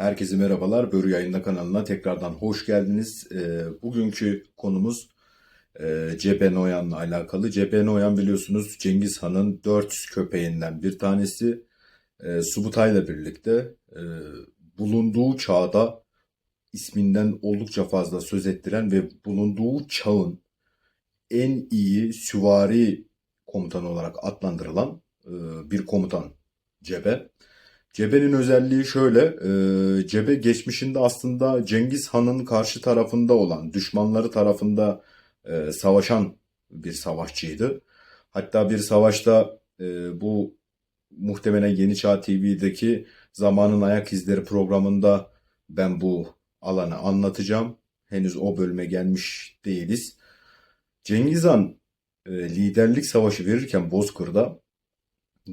Herkese merhabalar. Börü Yayında kanalına tekrardan hoş geldiniz. Ee, bugünkü konumuz e, Cebe Noyan'la alakalı. Cebe Noyan biliyorsunuz Cengiz Han'ın dört köpeğinden bir tanesi. E, Subutay'la birlikte e, bulunduğu çağda isminden oldukça fazla söz ettiren ve bulunduğu çağın en iyi süvari komutanı olarak adlandırılan e, bir komutan Cebe. Cebe'nin özelliği şöyle, e, Cebe geçmişinde aslında Cengiz Han'ın karşı tarafında olan, düşmanları tarafında e, savaşan bir savaşçıydı. Hatta bir savaşta e, bu muhtemelen Yeni Çağ TV'deki Zamanın Ayak İzleri programında ben bu alanı anlatacağım. Henüz o bölüme gelmiş değiliz. Cengiz Han e, liderlik savaşı verirken Bozkır'da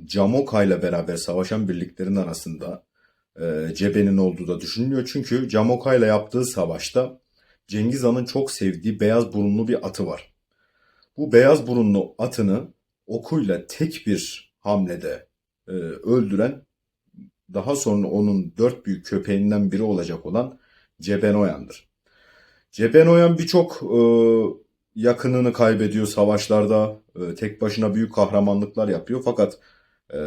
Camoka ile beraber savaşan birliklerin arasında e, Cebe'nin olduğu da düşünülüyor. Çünkü Camoka ile yaptığı savaşta Cengiz Han'ın çok sevdiği beyaz burunlu bir atı var. Bu beyaz burunlu atını okuyla tek bir hamlede e, öldüren daha sonra onun dört büyük köpeğinden biri olacak olan Cebenoyan'dır. Cebenoyan birçok e, yakınını kaybediyor savaşlarda. E, tek başına büyük kahramanlıklar yapıyor. Fakat e,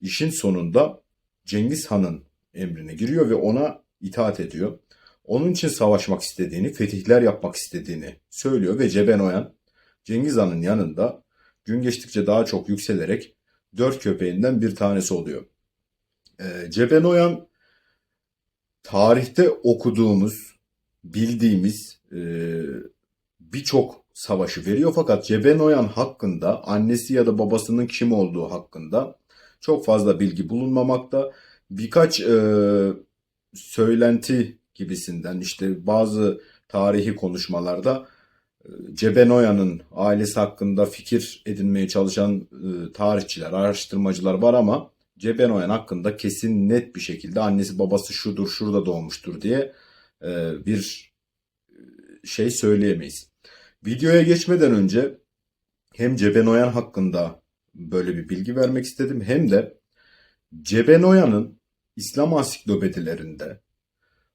işin sonunda Cengiz Han'ın emrine giriyor ve ona itaat ediyor. Onun için savaşmak istediğini, fetihler yapmak istediğini söylüyor ve Cebenoyan Cengiz Han'ın yanında gün geçtikçe daha çok yükselerek dört köpeğinden bir tanesi oluyor. E, Cebenoyan tarihte okuduğumuz, bildiğimiz e, birçok savaşı veriyor fakat Cebenoyan hakkında annesi ya da babasının kim olduğu hakkında çok fazla bilgi bulunmamakta. Birkaç e, söylenti gibisinden işte bazı tarihi konuşmalarda e, Cebenoyan'ın ailesi hakkında fikir edinmeye çalışan e, tarihçiler, araştırmacılar var ama Cebenoyan hakkında kesin net bir şekilde annesi babası şudur şurada doğmuştur diye e, bir şey söyleyemeyiz. Videoya geçmeden önce hem Cebenoyan hakkında böyle bir bilgi vermek istedim hem de Cebenoyan'ın İslam ansiklopedilerinde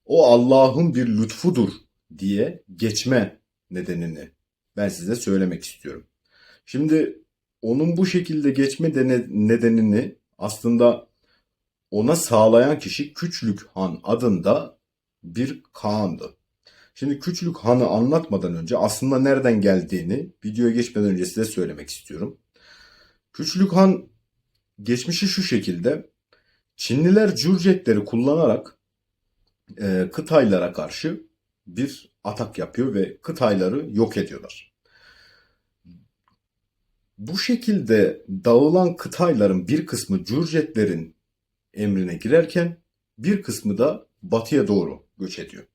o Allah'ın bir lütfudur diye geçme nedenini ben size söylemek istiyorum. Şimdi onun bu şekilde geçme nedenini aslında ona sağlayan kişi Küçlük Han adında bir Kaan'dı. Şimdi Küçülük Han'ı anlatmadan önce aslında nereden geldiğini videoya geçmeden önce size söylemek istiyorum. Küçülük Han geçmişi şu şekilde. Çinliler Cürcetleri kullanarak e, Kıtaylara karşı bir atak yapıyor ve Kıtayları yok ediyorlar. Bu şekilde dağılan Kıtayların bir kısmı Cürcetlerin emrine girerken bir kısmı da batıya doğru göç ediyor.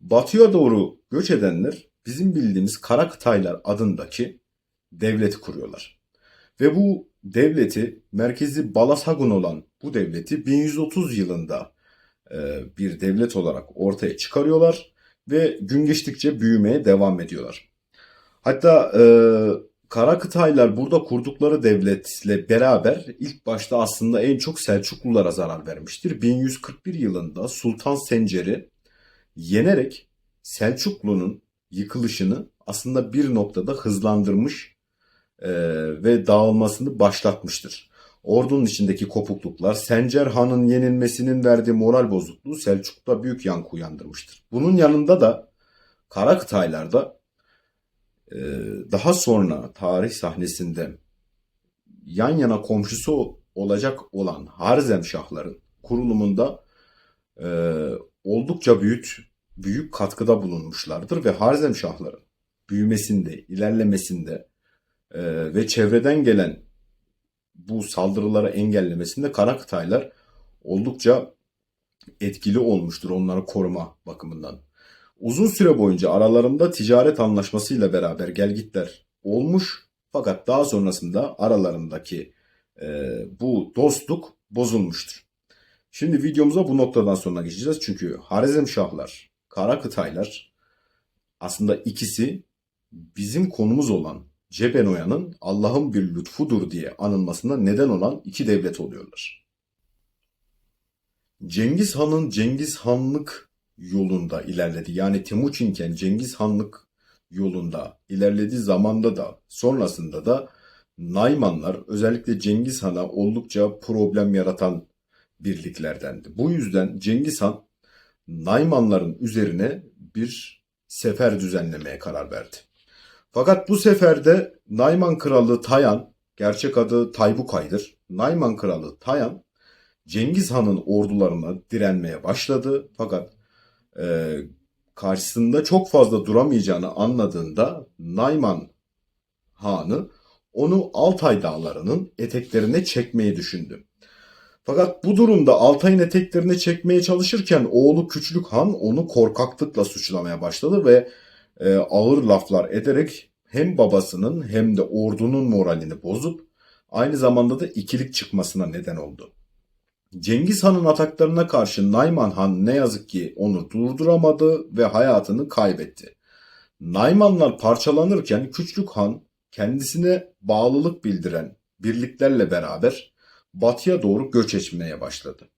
Batıya doğru göç edenler bizim bildiğimiz Karakıtaylar adındaki devleti kuruyorlar. Ve bu devleti merkezi Balasagun olan bu devleti 1130 yılında e, bir devlet olarak ortaya çıkarıyorlar ve gün geçtikçe büyümeye devam ediyorlar. Hatta e, Karakıtaylar burada kurdukları devletle beraber ilk başta aslında en çok Selçuklulara zarar vermiştir. 1141 yılında Sultan Sencer'i yenerek Selçuklu'nun yıkılışını aslında bir noktada hızlandırmış e, ve dağılmasını başlatmıştır. Ordunun içindeki kopukluklar Sencer Han'ın yenilmesinin verdiği moral bozukluğu Selçuk'ta büyük yankı uyandırmıştır. Bunun yanında da Karakıtaylar'da e, daha sonra tarih sahnesinde yan yana komşusu olacak olan Harzemşahların kurulumunda e, oldukça büyük büyük katkıda bulunmuşlardır ve Harzemşahların büyümesinde, ilerlemesinde e, ve çevreden gelen bu saldırıları engellemesinde Karakıtaylar oldukça etkili olmuştur onları koruma bakımından. Uzun süre boyunca aralarında ticaret anlaşmasıyla beraber gelgitler olmuş fakat daha sonrasında aralarındaki e, bu dostluk bozulmuştur. Şimdi videomuza bu noktadan sonra geçeceğiz çünkü Harizmşahlar Kara kıtaylar aslında ikisi bizim konumuz olan Cebenoya'nın Allah'ın bir lütfudur diye anılmasına neden olan iki devlet oluyorlar. Cengiz Han'ın Cengiz Hanlık yolunda ilerledi. Yani Timuçinken Cengiz Hanlık yolunda ilerlediği zamanda da sonrasında da Naymanlar özellikle Cengiz Han'a oldukça problem yaratan birliklerdendi. Bu yüzden Cengiz Han Naymanların üzerine bir sefer düzenlemeye karar verdi. Fakat bu seferde Nayman kralı Tayan, gerçek adı Taybukay'dır. Nayman kralı Tayan Cengiz Han'ın ordularına direnmeye başladı. Fakat e, karşısında çok fazla duramayacağını anladığında Nayman Han'ı onu Altay dağlarının eteklerine çekmeyi düşündü. Fakat bu durumda Altay'ın eteklerine çekmeye çalışırken oğlu Küçülük Han onu korkaklıkla suçlamaya başladı ve e, ağır laflar ederek hem babasının hem de ordunun moralini bozup aynı zamanda da ikilik çıkmasına neden oldu. Cengiz Han'ın ataklarına karşı Nayman Han ne yazık ki onu durduramadı ve hayatını kaybetti. Naymanlar parçalanırken Küçük Han kendisine bağlılık bildiren birliklerle beraber batıya doğru göç etmeye başladı.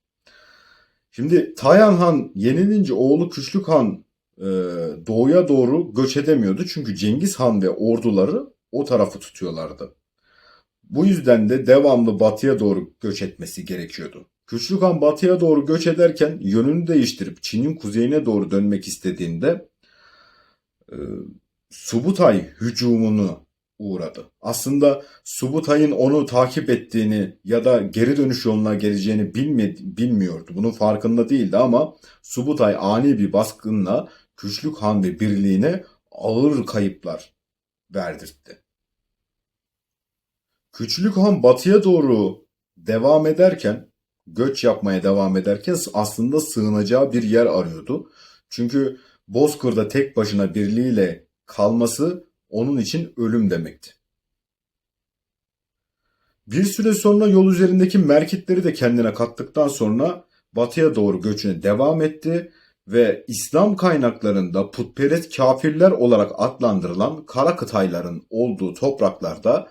Şimdi Tayan Han yenilince oğlu Küçük Han e, doğuya doğru göç edemiyordu. Çünkü Cengiz Han ve orduları o tarafı tutuyorlardı. Bu yüzden de devamlı batıya doğru göç etmesi gerekiyordu. Küçük Han batıya doğru göç ederken yönünü değiştirip Çin'in kuzeyine doğru dönmek istediğinde e, Subutay hücumunu uğradı. Aslında Subutay'ın onu takip ettiğini ya da geri dönüş yoluna geleceğini bilmedi, bilmiyordu. Bunun farkında değildi ama Subutay ani bir baskınla Küçlük Han ve birliğine ağır kayıplar verdirtti. Küçlük Han batıya doğru devam ederken, göç yapmaya devam ederken aslında sığınacağı bir yer arıyordu. Çünkü Bozkır'da tek başına birliğiyle kalması onun için ölüm demekti. Bir süre sonra yol üzerindeki merkitleri de kendine kattıktan sonra batıya doğru göçüne devam etti ve İslam kaynaklarında putperest kafirler olarak adlandırılan Kara Kıtayların olduğu topraklarda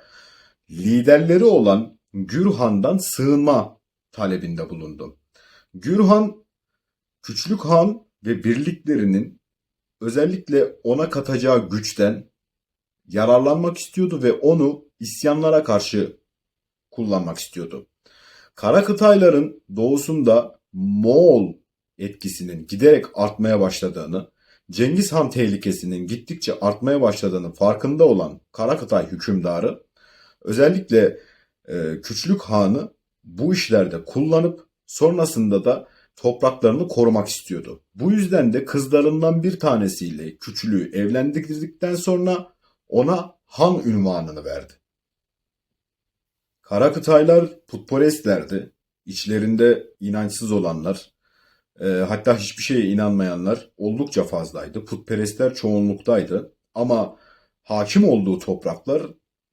liderleri olan Gürhan'dan sığınma talebinde bulundu. Gürhan, Küçlük Han ve birliklerinin özellikle ona katacağı güçten yararlanmak istiyordu ve onu isyanlara karşı kullanmak istiyordu. Kara Kıtayların doğusunda Moğol etkisinin giderek artmaya başladığını, Cengiz Han tehlikesinin gittikçe artmaya başladığını farkında olan Kara Kıtay hükümdarı özellikle e, Küçlük Han'ı bu işlerde kullanıp sonrasında da topraklarını korumak istiyordu. Bu yüzden de kızlarından bir tanesiyle Küçülüğü evlendirdikten sonra ona Han ünvanını verdi. Karakıtaylar putperestlerdi. İçlerinde inançsız olanlar, e, hatta hiçbir şeye inanmayanlar oldukça fazlaydı. Putperestler çoğunluktaydı. Ama hakim olduğu topraklar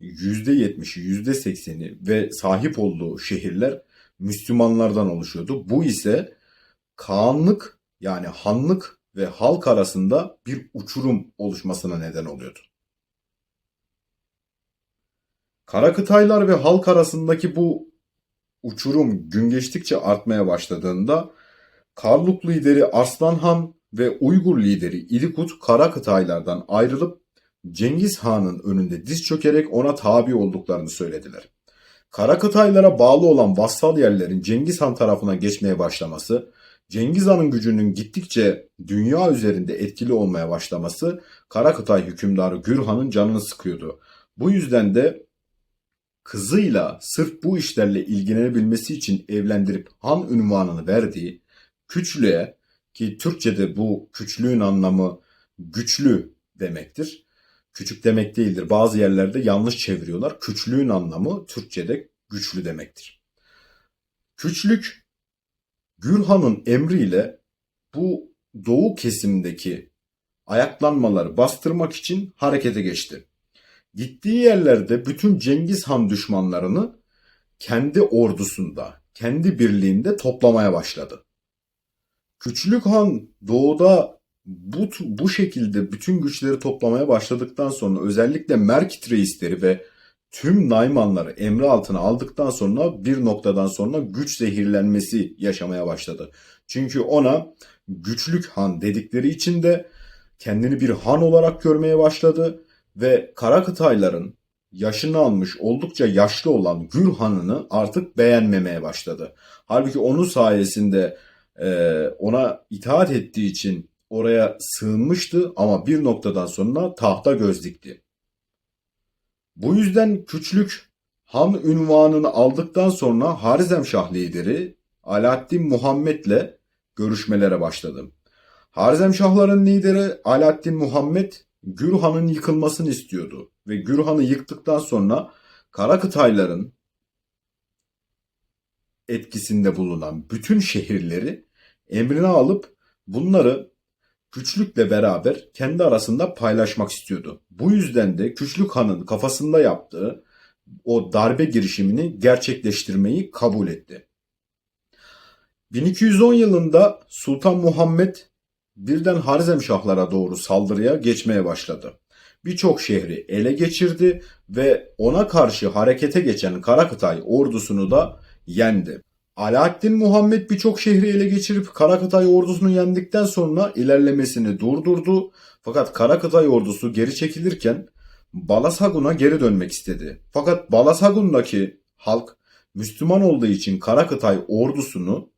%70'i, %80'i ve sahip olduğu şehirler Müslümanlardan oluşuyordu. Bu ise Kağanlık yani hanlık ve halk arasında bir uçurum oluşmasına neden oluyordu. Karakıtaylar ve halk arasındaki bu uçurum gün geçtikçe artmaya başladığında Karluk lideri Arslan Han ve Uygur lideri İlikut Karakıtaylardan ayrılıp Cengiz Han'ın önünde diz çökerek ona tabi olduklarını söylediler. Karakıtaylara bağlı olan vassal yerlerin Cengiz Han tarafına geçmeye başlaması, Cengiz Han'ın gücünün gittikçe dünya üzerinde etkili olmaya başlaması Karakıtay hükümdarı Gürhan'ın canını sıkıyordu. Bu yüzden de kızıyla sırf bu işlerle ilgilenebilmesi için evlendirip han ünvanını verdiği Küçlü'ye ki Türkçe'de bu küçlüğün anlamı güçlü demektir. Küçük demek değildir. Bazı yerlerde yanlış çeviriyorlar. Küçlüğün anlamı Türkçe'de güçlü demektir. Küçlük Gürhan'ın emriyle bu doğu kesimdeki ayaklanmaları bastırmak için harekete geçti. Gittiği yerlerde bütün Cengiz Han düşmanlarını kendi ordusunda, kendi birliğinde toplamaya başladı. Küçülük Han doğuda bu, bu şekilde bütün güçleri toplamaya başladıktan sonra özellikle Merkit reisleri ve tüm Naymanları emri altına aldıktan sonra bir noktadan sonra güç zehirlenmesi yaşamaya başladı. Çünkü ona güçlük han dedikleri için de kendini bir han olarak görmeye başladı ve Karakıtayların yaşını almış oldukça yaşlı olan Gür Han'ını artık beğenmemeye başladı. Halbuki onun sayesinde e, ona itaat ettiği için oraya sığınmıştı ama bir noktadan sonra tahta göz dikti. Bu yüzden Küçlük Han ünvanını aldıktan sonra Harizemşah lideri Alaaddin Muhammed'le görüşmelere başladı. Harizemşahların lideri Alaaddin Muhammed Gürhan'ın yıkılmasını istiyordu ve Gürhan'ı yıktıktan sonra Karakıtayların etkisinde bulunan bütün şehirleri emrine alıp bunları Küçlük'le beraber kendi arasında paylaşmak istiyordu. Bu yüzden de Küçlük Han'ın kafasında yaptığı o darbe girişimini gerçekleştirmeyi kabul etti. 1210 yılında Sultan Muhammed birden Harizemşahlara doğru saldırıya geçmeye başladı. Birçok şehri ele geçirdi ve ona karşı harekete geçen Karakıtay ordusunu da yendi. Alaaddin Muhammed birçok şehri ele geçirip Karakıtay ordusunu yendikten sonra ilerlemesini durdurdu. Fakat Karakıtay ordusu geri çekilirken Balasagun'a geri dönmek istedi. Fakat Balasagun'daki halk Müslüman olduğu için Karakıtay ordusunu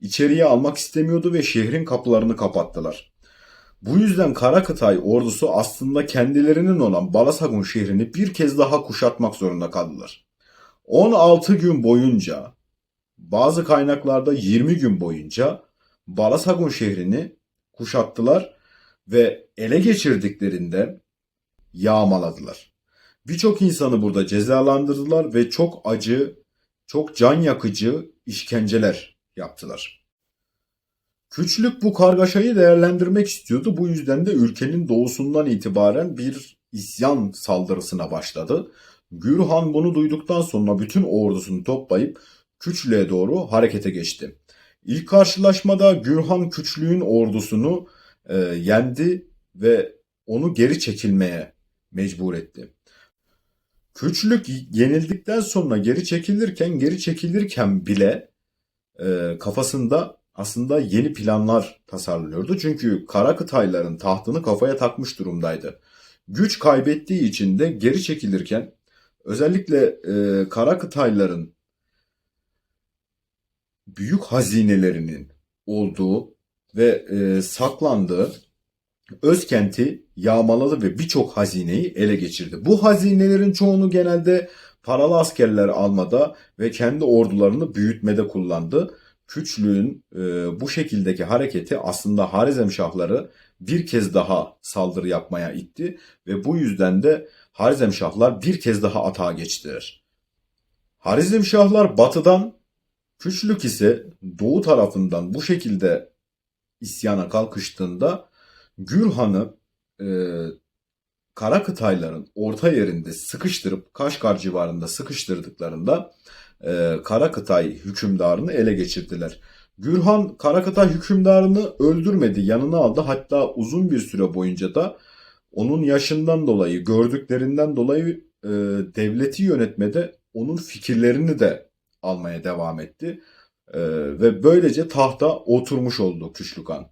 içeriye almak istemiyordu ve şehrin kapılarını kapattılar. Bu yüzden Karakıtay ordusu aslında kendilerinin olan Balasagun şehrini bir kez daha kuşatmak zorunda kaldılar. 16 gün boyunca bazı kaynaklarda 20 gün boyunca Balasagun şehrini kuşattılar ve ele geçirdiklerinde yağmaladılar. Birçok insanı burada cezalandırdılar ve çok acı, çok can yakıcı işkenceler yaptılar. Küçlük bu kargaşayı değerlendirmek istiyordu. Bu yüzden de ülkenin doğusundan itibaren bir isyan saldırısına başladı. Gürhan bunu duyduktan sonra bütün ordusunu toplayıp Küçlüğe doğru harekete geçti. İlk karşılaşmada Gürhan Küçlüğün ordusunu e, yendi ve onu geri çekilmeye mecbur etti. Küçlük yenildikten sonra geri çekilirken geri çekilirken bile e, kafasında aslında yeni planlar tasarlıyordu. Çünkü Karakıtayların tahtını kafaya takmış durumdaydı. Güç kaybettiği için de geri çekilirken özellikle e, Karakıtayların büyük hazinelerinin olduğu ve e, saklandığı Özkent'i yağmaladı ve birçok hazineyi ele geçirdi. Bu hazinelerin çoğunu genelde paralı askerler almada ve kendi ordularını büyütmede kullandı. Küçlüğün e, bu şekildeki hareketi aslında Harizemşahları bir kez daha saldırı yapmaya itti ve bu yüzden de Harizemşahlar bir kez daha atağa geçtiler. Harizemşahlar batıdan Küçlük ise doğu tarafından bu şekilde isyana kalkıştığında Gürhan'ı e, Karakıtayların orta yerinde sıkıştırıp Kaşgar civarında sıkıştırdıklarında e, Karakıtay hükümdarını ele geçirdiler. Gürhan Karakıtay hükümdarını öldürmedi, yanına aldı. Hatta uzun bir süre boyunca da onun yaşından dolayı, gördüklerinden dolayı e, devleti yönetmede onun fikirlerini de almaya devam etti. E, ve böylece tahta oturmuş oldu Küçlük Han.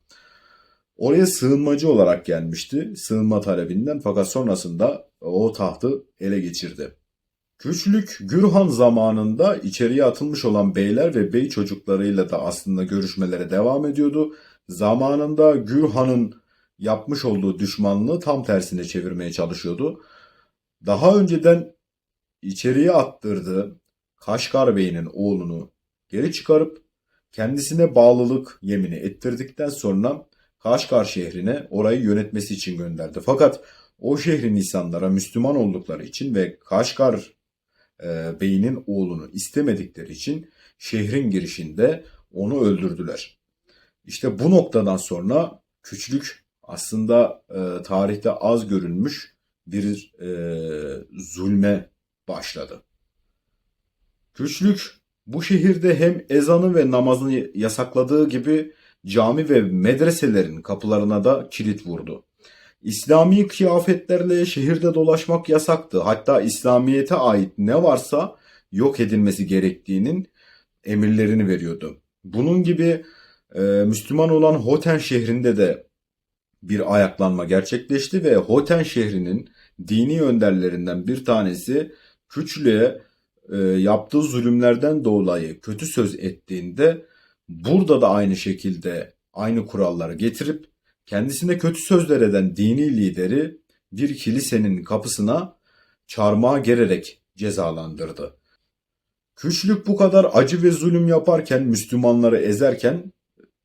Oraya sığınmacı olarak gelmişti sığınma talebinden fakat sonrasında o tahtı ele geçirdi. Küçlük Gürhan zamanında içeriye atılmış olan beyler ve bey çocuklarıyla da aslında görüşmelere devam ediyordu. Zamanında Gürhan'ın yapmış olduğu düşmanlığı tam tersine çevirmeye çalışıyordu. Daha önceden içeriye attırdığı Kaşgar Bey'in oğlunu geri çıkarıp kendisine bağlılık yemini ettirdikten sonra Kaşgar şehrine orayı yönetmesi için gönderdi. Fakat o şehrin insanlara Müslüman oldukları için ve Kaşgar e, beyinin oğlunu istemedikleri için şehrin girişinde onu öldürdüler. İşte bu noktadan sonra küçlük aslında e, tarihte az görülmüş bir e, zulme başladı. Güçlük bu şehirde hem ezanı ve namazını yasakladığı gibi cami ve medreselerin kapılarına da kilit vurdu. İslami kıyafetlerle şehirde dolaşmak yasaktı. Hatta İslamiyet'e ait ne varsa yok edilmesi gerektiğinin emirlerini veriyordu. Bunun gibi e, Müslüman olan Hoten şehrinde de bir ayaklanma gerçekleşti ve Hoten şehrinin dini önderlerinden bir tanesi Küçlü'ye e, yaptığı zulümlerden dolayı kötü söz ettiğinde burada da aynı şekilde aynı kuralları getirip kendisine kötü sözler eden dini lideri bir kilisenin kapısına çarmıha gererek cezalandırdı. Küçlük bu kadar acı ve zulüm yaparken, Müslümanları ezerken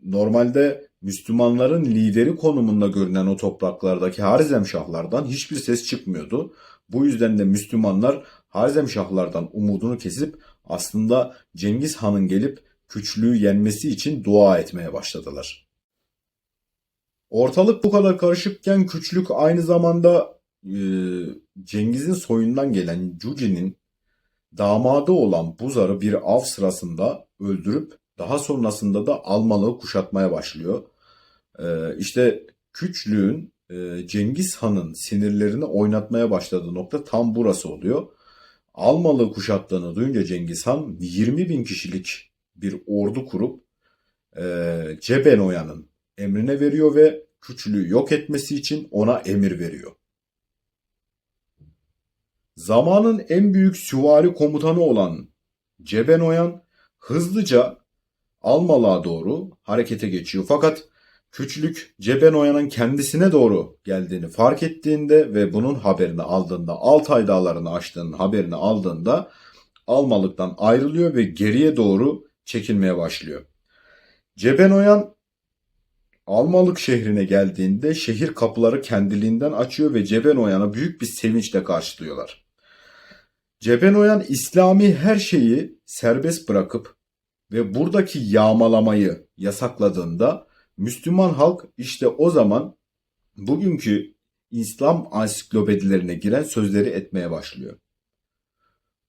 normalde Müslümanların lideri konumunda görünen o topraklardaki Harizemşahlardan hiçbir ses çıkmıyordu. Bu yüzden de Müslümanlar Harizemşahlardan umudunu kesip aslında Cengiz Han'ın gelip küçlüğü yenmesi için dua etmeye başladılar. Ortalık bu kadar karışıkken küçlük aynı zamanda e, Cengiz'in soyundan gelen Cuci'nin damadı olan Buzar'ı bir av sırasında öldürüp daha sonrasında da Almalı'yı kuşatmaya başlıyor. E, işte küçlüğün e, Cengiz Han'ın sinirlerini oynatmaya başladığı nokta tam burası oluyor. Almalı kuşattığını duyunca Cengiz Han 20 bin kişilik bir ordu kurup e, Cebenoya'nın emrine veriyor ve küçülüğü yok etmesi için ona emir veriyor. Zamanın en büyük süvari komutanı olan Cebenoyan hızlıca Almalığa doğru harekete geçiyor. Fakat Küçülük Cebenoyan'ın kendisine doğru geldiğini fark ettiğinde ve bunun haberini aldığında, Altay dağlarını aştığının haberini aldığında Almalık'tan ayrılıyor ve geriye doğru çekilmeye başlıyor. Cebenoyan Almalık şehrine geldiğinde şehir kapıları kendiliğinden açıyor ve Cebenoyan'ı büyük bir sevinçle karşılıyorlar. Cebenoyan İslami her şeyi serbest bırakıp ve buradaki yağmalamayı yasakladığında Müslüman halk işte o zaman bugünkü İslam ansiklopedilerine giren sözleri etmeye başlıyor.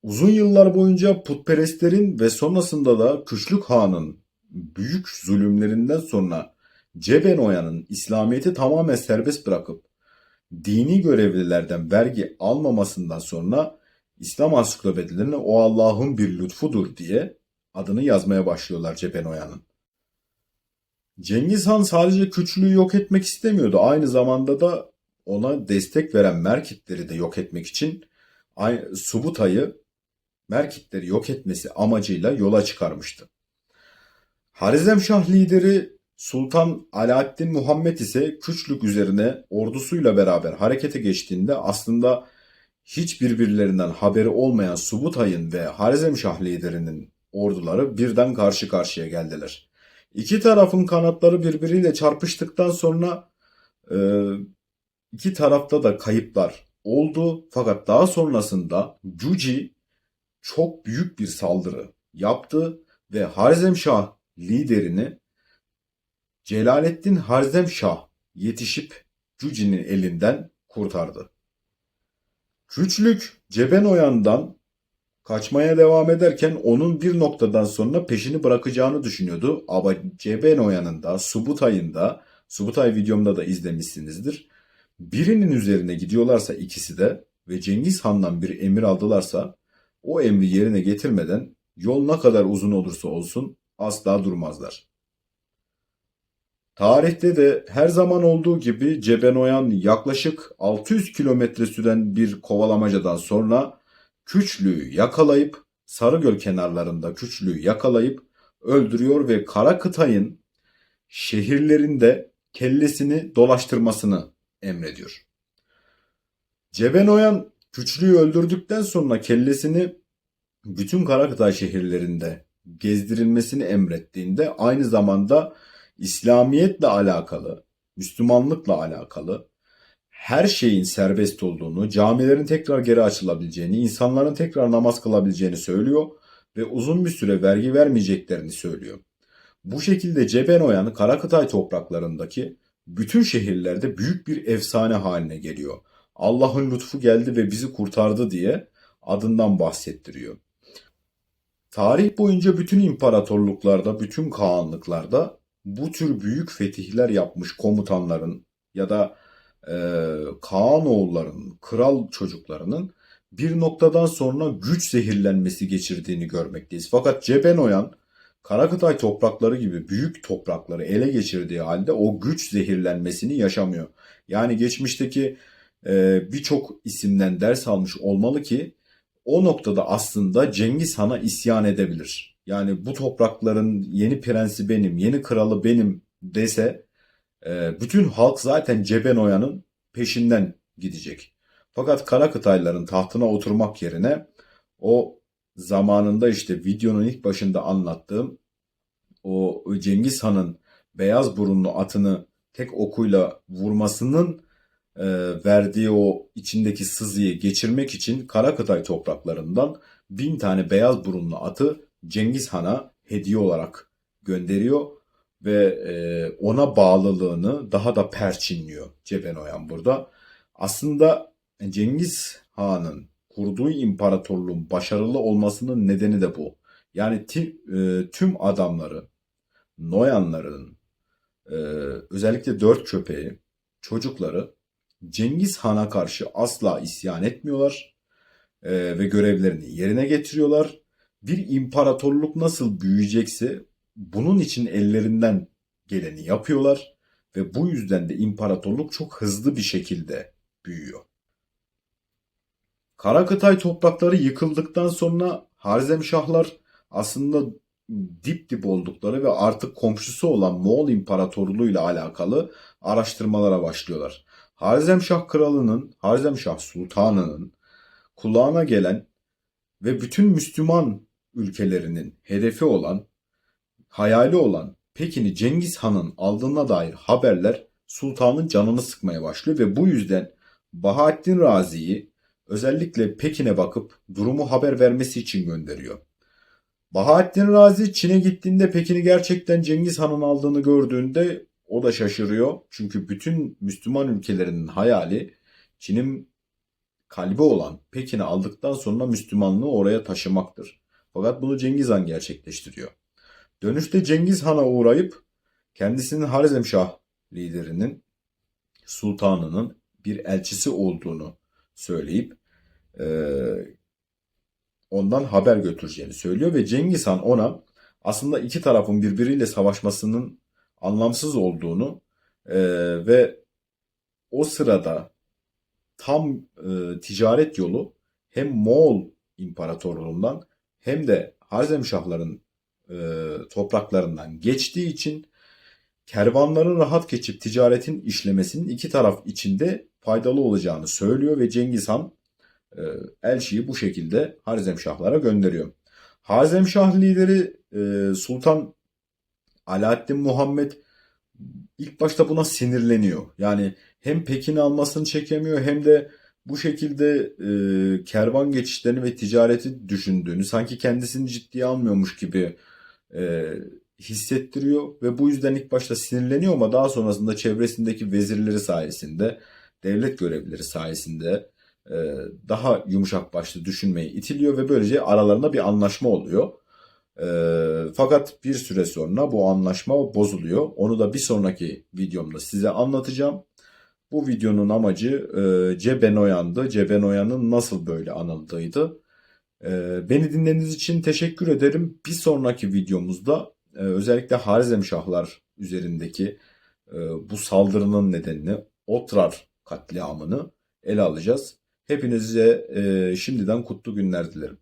Uzun yıllar boyunca putperestlerin ve sonrasında da Küşlük Han'ın büyük zulümlerinden sonra Cebenoya'nın İslamiyet'i tamamen serbest bırakıp dini görevlilerden vergi almamasından sonra İslam ansiklopedilerine o Allah'ın bir lütfudur diye adını yazmaya başlıyorlar Cebenoya'nın. Cengiz Han sadece küçülüğü yok etmek istemiyordu. Aynı zamanda da ona destek veren Merkitleri de yok etmek için Subutay'ı Merkitleri yok etmesi amacıyla yola çıkarmıştı. Harizemşah lideri Sultan Alaaddin Muhammed ise Küçlük üzerine ordusuyla beraber harekete geçtiğinde aslında hiç birbirlerinden haberi olmayan Subutay'ın ve Harizemşah liderinin orduları birden karşı karşıya geldiler. İki tarafın kanatları birbiriyle çarpıştıktan sonra e, iki tarafta da kayıplar oldu. Fakat daha sonrasında Cuci çok büyük bir saldırı yaptı ve Harzemşah liderini Celaleddin Harzemşah yetişip Cuci'nin elinden kurtardı. Küçlük Cebenoyan'dan Kaçmaya devam ederken onun bir noktadan sonra peşini bırakacağını düşünüyordu. Ama Cebenoya'nın da Subutay'ın da Subutay videomda da izlemişsinizdir. Birinin üzerine gidiyorlarsa ikisi de ve Cengiz Han'dan bir emir aldılarsa o emri yerine getirmeden yol ne kadar uzun olursa olsun asla durmazlar. Tarihte de her zaman olduğu gibi Cebenoyan yaklaşık 600 kilometre süren bir kovalamacadan sonra Küçlüğü yakalayıp Sarıgöl kenarlarında Küçlüğü yakalayıp öldürüyor ve Kara Kıtay'ın şehirlerinde kellesini dolaştırmasını emrediyor. Cebenoyan Küçlüğü öldürdükten sonra kellesini bütün Karakıtay şehirlerinde gezdirilmesini emrettiğinde aynı zamanda İslamiyetle alakalı, Müslümanlıkla alakalı her şeyin serbest olduğunu, camilerin tekrar geri açılabileceğini, insanların tekrar namaz kılabileceğini söylüyor ve uzun bir süre vergi vermeyeceklerini söylüyor. Bu şekilde Cebenoyan Karakıtay topraklarındaki bütün şehirlerde büyük bir efsane haline geliyor. Allah'ın lütfu geldi ve bizi kurtardı diye adından bahsettiriyor. Tarih boyunca bütün imparatorluklarda, bütün kağanlıklarda bu tür büyük fetihler yapmış komutanların ya da e, Kaanoğullarının, kral çocuklarının bir noktadan sonra güç zehirlenmesi geçirdiğini görmekteyiz. Fakat Cebenoyan Karakıtay toprakları gibi büyük toprakları ele geçirdiği halde o güç zehirlenmesini yaşamıyor. Yani geçmişteki e, birçok isimden ders almış olmalı ki o noktada aslında Cengiz Han'a isyan edebilir. Yani bu toprakların yeni prensi benim, yeni kralı benim dese e, bütün halk zaten Cebenoyan'ın peşinden gidecek. Fakat Karakıtayların tahtına oturmak yerine o zamanında işte videonun ilk başında anlattığım o Cengiz Han'ın beyaz burunlu atını tek okuyla vurmasının e, verdiği o içindeki sızıyı geçirmek için Karakıtay topraklarından bin tane beyaz burunlu atı Cengiz Han'a hediye olarak gönderiyor ve e, ona bağlılığını daha da perçinliyor Cebenoyan burada. Aslında Cengiz Han'ın kurduğu imparatorluğun başarılı olmasının nedeni de bu. Yani e, tüm adamları, Noyanların, e, özellikle dört köpeği, çocukları Cengiz Han'a karşı asla isyan etmiyorlar e, ve görevlerini yerine getiriyorlar. Bir imparatorluk nasıl büyüyecekse bunun için ellerinden geleni yapıyorlar ve bu yüzden de imparatorluk çok hızlı bir şekilde büyüyor. Karakıtay toprakları yıkıldıktan sonra Harzemşahlar aslında dip dip oldukları ve artık komşusu olan Moğol İmparatorluğu ile alakalı araştırmalara başlıyorlar. Harzemşah kralının, Harzemşah sultanının kulağına gelen ve bütün Müslüman ülkelerinin hedefi olan, hayali olan Pekin'i Cengiz Han'ın aldığına dair haberler sultanın canını sıkmaya başlıyor ve bu yüzden Bahattin Razi'yi özellikle Pekin'e bakıp durumu haber vermesi için gönderiyor. Bahattin Razi Çin'e gittiğinde Pekin'i gerçekten Cengiz Han'ın aldığını gördüğünde o da şaşırıyor. Çünkü bütün Müslüman ülkelerinin hayali Çin'in kalbi olan Pekin'i aldıktan sonra Müslümanlığı oraya taşımaktır. Fakat bunu Cengiz Han gerçekleştiriyor. Dönüşte Cengiz Han'a uğrayıp kendisinin Harizmşah liderinin sultanının bir elçisi olduğunu söyleyip e, ondan haber götüreceğini söylüyor ve Cengiz Han ona aslında iki tarafın birbiriyle savaşmasının anlamsız olduğunu e, ve o sırada tam e, ticaret yolu hem Moğol İmparatorluğundan hem de Harzemşahların e, topraklarından geçtiği için kervanların rahat geçip ticaretin işlemesinin iki taraf içinde faydalı olacağını söylüyor ve Cengiz Han e, elçiyi bu şekilde Harzemşahlara gönderiyor. Harzemşah lideri e, Sultan Alaaddin Muhammed ilk başta buna sinirleniyor. Yani hem Pekin'i almasını çekemiyor hem de bu şekilde e, kervan geçişlerini ve ticareti düşündüğünü sanki kendisini ciddiye almıyormuş gibi e, hissettiriyor ve bu yüzden ilk başta sinirleniyor ama daha sonrasında çevresindeki vezirleri sayesinde devlet görevlileri sayesinde e, daha yumuşak başlı düşünmeyi itiliyor ve böylece aralarında bir anlaşma oluyor. E, fakat bir süre sonra bu anlaşma bozuluyor. Onu da bir sonraki videomda size anlatacağım. Bu videonun amacı e, Cebenoyan'dı. Cebenoyan'ın nasıl böyle anıldığıydı. E, beni dinlediğiniz için teşekkür ederim. Bir sonraki videomuzda e, özellikle Harizemşahlar üzerindeki e, bu saldırının nedenini, Otrar katliamını ele alacağız. Hepinize e, şimdiden kutlu günler dilerim.